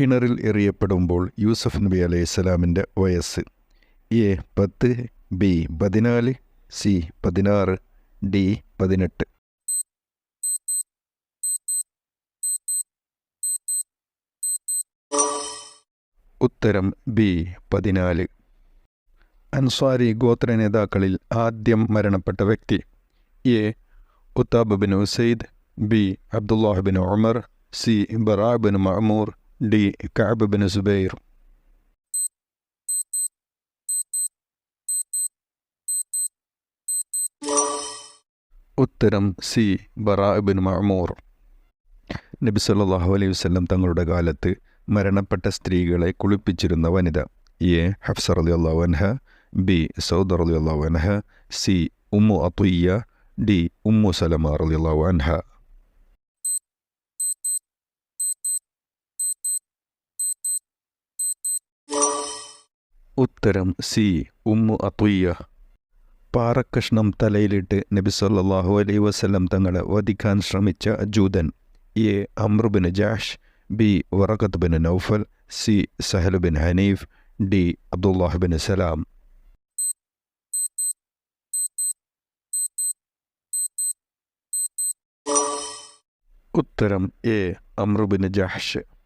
കിണറിൽ എറിയപ്പെടുമ്പോൾ യൂസഫ് നബി അലൈഹി സ്വലാമിന്റെ വയസ്സ്. എ പത്ത് ബി പതിനാല് സി പതിനാറ് ഡി പതിനെട്ട്. ഉത്തരം ബി പതിനാല്. അൻസ്വാരി ഗോത്ര നേതാക്കളിൽ ആദ്യം മരണപ്പെട്ട വ്യക്തി. A Utbah bin Usaid B Abdullah bin Umar C Bara bin Maamur Kaab bin Zubair ഉത്തരം സി. ബറാബിൻ മഅമൂർ. നബി സല്ലാഹു അലൈഹി വസ്ലം തങ്ങളുടെ കാലത്ത് മരണപ്പെട്ട സ്ത്രീകളെ കുളിപ്പിച്ചിരുന്ന വനിത. എ. ഹഫ്സ റളിയല്ലാഹു അൻഹ ബി. സൗദ റളിയല്ലാഹു അൻഹ C. Ummu Atiyya D. Ummu Salama റളിയല്ലാഹു അൻഹ. ഉത്തരം സി. ഉമ്മു അത്തുയ്യ പാറക്കഷ്ണം തലയിലിട്ട് നബി സല്ലല്ലാഹു അലൈഹി വസല്ലം തങ്ങളെ വധിക്കാൻ ശ്രമിച്ച ജൂതൻ. A. Amr bin Jash B. Waraqah bin Nawfal. C. Sahl Hanif. D. Abdullah bin Salam. ഉത്തരം എ. അമ്രുബിൻ ജാഷ്